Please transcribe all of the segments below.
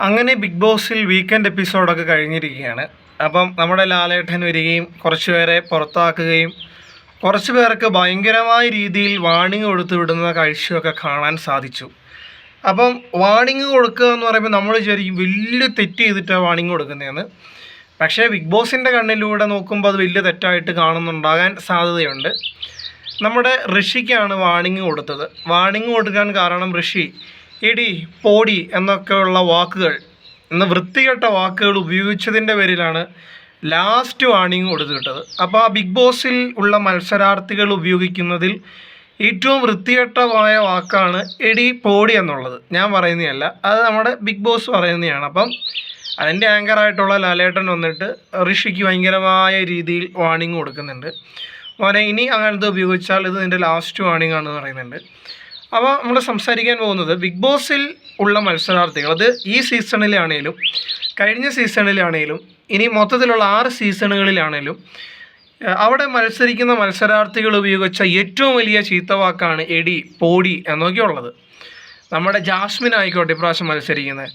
അങ്ങനെ ബിഗ് ബോസിൽ വീക്കെൻഡ് എപ്പിസോഡൊക്കെ കഴിഞ്ഞിരിക്കുകയാണ്. അപ്പം നമ്മുടെ ലാലേട്ടൻ വരികയും കുറച്ച് പേരെ പുറത്താക്കുകയും കുറച്ച് പേർക്ക് ഭയങ്കരമായ രീതിയിൽ വാണിംഗ് കൊടുത്തു വിടുന്ന കാഴ്ചയൊക്കെ കാണാൻ സാധിച്ചു. അപ്പം വാണിംഗ് കൊടുക്കുക എന്ന് പറയുമ്പോൾ നമ്മൾ വിചാരിക്കും വലിയ തെറ്റ് ചെയ്തിട്ടാണ് വാണിംഗ് കൊടുക്കുന്നതെന്ന്. പക്ഷേ ബിഗ് ബോസിന്റെ കണ്ണിലൂടെ നോക്കുമ്പോൾ അത് വലിയ തെറ്റായിട്ട് കാണുന്നുണ്ടാകാൻ സാധ്യതയുണ്ട്. നമ്മുടെ ഋഷിക്കാണ് വാണിംഗ് കൊടുത്തത്. വാണിംഗ് കൊടുക്കാൻ കാരണം ഋഷി ഇടി പോടി എന്നൊക്കെയുള്ള വാക്കുകൾ എന്ന വൃത്തികെട്ട വാക്കുകൾ ഉപയോഗിച്ചതിന്റെ പേരിലാണ് ലാസ്റ്റ് വാണിംഗ് കൊടുത്തിട്ടത് അപ്പോൾ ആ ബിഗ് ബോസിൽ ഉള്ള മത്സരാർത്ഥികൾ ഉപയോഗിക്കുന്നതിൽ ഏറ്റവും വൃത്തികെട്ടമായ വാക്കാണ് എടി പോടി എന്നുള്ളത്. ഞാൻ പറയുന്നതല്ല അത് നമ്മുടെ ബിഗ് ബോസ് പറയുന്നതാണ്. അപ്പം അതിന്റെ ആങ്കറായിട്ടുള്ള ലാലേട്ടൻ വന്നിട്ട് ഋഷിക്ക് ഭയങ്കരമായ രീതിയിൽ വാണിംഗ് കൊടുക്കുന്നുണ്ട്. മോനെ ഇനി അങ്ങനത്തെ ഉപയോഗിച്ചാൽ ഇത് നിന്റെ ലാസ്റ്റ് വാണിംഗ് ആണെന്ന് പറയുന്നുണ്ട്. അപ്പോൾ നമ്മൾ സംസാരിക്കാൻ പോകുന്നത് ബിഗ് ബോസിൽ ഉള്ള മത്സരാർത്ഥികൾ അത് ഈ സീസണിലാണേലും കഴിഞ്ഞ സീസണിലാണേലും ഇനി മൊത്തത്തിലുള്ള ആറ് സീസണുകളിലാണേലും അവിടെ മത്സരിക്കുന്ന മത്സരാർത്ഥികൾ ഉപയോഗിച്ച ഏറ്റവും വലിയ ചീത്തവാക്കാണ് എടി പോടി എന്നൊക്കെയുള്ളത്. നമ്മുടെ ജാസ്മിൻ ആയിക്കോട്ടെ ഇപ്രാവശ്യം മത്സരിക്കുന്നത്.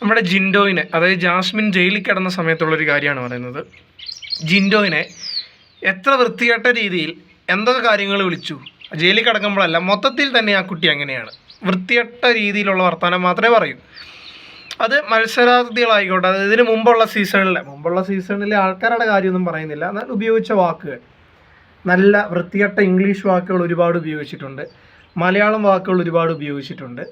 നമ്മുടെ ജിൻഡോയിനെ അതായത് ജാസ്മിൻ ജയിലിൽ കിടന്ന സമയത്തുള്ളൊരു കാര്യമാണ് പറയുന്നത്. ജിൻഡോയിനെ എത്ര വൃത്തികെട്ട രീതിയിൽ എന്തൊക്കെ കാര്യങ്ങൾ വിളിച്ചു? ജയിലിൽ കിടക്കുമ്പോഴല്ല മൊത്തത്തിൽ തന്നെ ആ കുട്ടി അങ്ങനെയാണ്. വൃത്തിയട്ട രീതിയിലുള്ള വർത്തമാനം മാത്രമേ പറയൂ. അത് മത്സരാർത്ഥികളായിക്കോട്ടെ അത് ഇതിന് മുമ്പുള്ള സീസണിലെ മുമ്പുള്ള സീസണിലെ ആൾക്കാരുടെ കാര്യമൊന്നും പറയുന്നില്ല. എന്നാൽ ഉപയോഗിച്ച വാക്കുകൾ. നല്ല വൃത്തികെട്ട ഇംഗ്ലീഷ് വാക്കുകൾ ഒരുപാട് ഉപയോഗിച്ചിട്ടുണ്ട്. മലയാളം വാക്കുകൾ ഒരുപാട് ഉപയോഗിച്ചിട്ടുണ്ട്.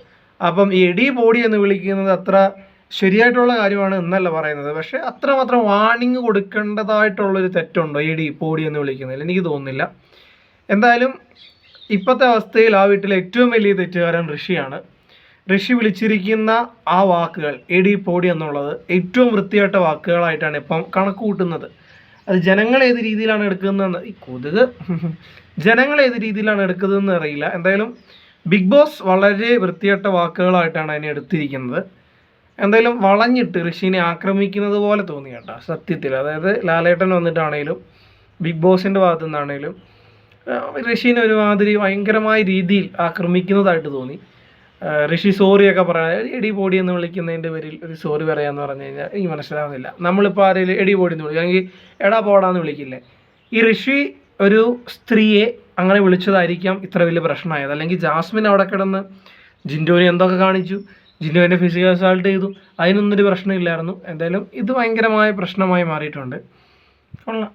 അപ്പം എടി ബോഡി എന്ന് വിളിക്കുന്നത് അത്ര ശരിയായിട്ടുള്ള കാര്യമാണ് എന്നല്ല പറയുന്നത്. പക്ഷേ അത്രമാത്രം വാണിംഗ് കൊടുക്കേണ്ടതായിട്ടുള്ളൊരു തെറ്റുണ്ടോ എടി ബോഡി എന്ന് വിളിക്കുന്നതിൽ? എനിക്ക് തോന്നുന്നില്ല. എന്തായാലും ഇപ്പോഴത്തെ അവസ്ഥയിൽ ആ വീട്ടിലെ ഏറ്റവും വലിയ തെറ്റുകാരൻ ഋഷിയാണ്. ഋഷി വിളിച്ചിരിക്കുന്ന ആ വാക്കുകൾ എടി പോടി എന്നുള്ളത് ഏറ്റവും വൃത്തിയായിട്ട വാക്കുകളായിട്ടാണ് ഇപ്പം കണക്ക് കൂട്ടുന്നത്. അത് ജനങ്ങൾ ഏത് രീതിയിലാണ് എടുക്കുന്നതെന്ന് ഈ കൊതുക് ജനങ്ങൾ ഏത് രീതിയിലാണ് എടുക്കുന്നതെന്ന് അറിയില്ല. എന്തായാലും ബിഗ് ബോസ് വളരെ വൃത്തിയായിട്ട വാക്കുകളായിട്ടാണ് അതിനെ എടുത്തിരിക്കുന്നത്. എന്തായാലും വളഞ്ഞിട്ട് ഋഷിനെ ആക്രമിക്കുന്നത് പോലെ തോന്നി കേട്ടോ സത്യത്തിൽ. അതായത് ലാലേട്ടൻ വന്നിട്ടാണേലും ബിഗ് ബോസിന്റെ ഭാഗത്തു നിന്നാണേലും ഋഷീനെ ഒരുമാതിരി ഭയങ്കരമായ രീതിയിൽ ആക്രമിക്കുന്നതായിട്ട് തോന്നി. ഋഷി സോറിയൊക്കെ പറയാൻ എടി പോടി എന്ന് വിളിക്കുന്നതിന്റെ പേരിൽ ഒരു സോറി പറയാമെന്ന് പറഞ്ഞു കഴിഞ്ഞാൽ എനിക്ക് മനസ്സിലാവുന്നില്ല. നമ്മളിപ്പോൾ ആരെങ്കിലും എടി പോടി എന്ന് വിളിക്കും അല്ലെങ്കിൽ എടാ പോടാന്ന് വിളിക്കില്ലേ? ഈ ഋഷി ഒരു സ്ത്രീയെ അങ്ങനെ വിളിച്ചതായിരിക്കാം ഇത്ര വലിയ പ്രശ്നമായത്. അല്ലെങ്കിൽ ജാസ്മിൻ അവിടെ കിടന്ന് ജിൻഡോനെ എന്തൊക്കെ കാണിച്ചു? ജിൻഡോനെ ഫിസിക്കൽ അസാൾട്ട് ചെയ്തു. അതിനൊന്നും ഒരു പ്രശ്നമില്ലായിരുന്നു. എന്തായാലും ഇത് ഭയങ്കരമായ പ്രശ്നമായി മാറിയിട്ടുണ്ട്. കൊള്ളാം.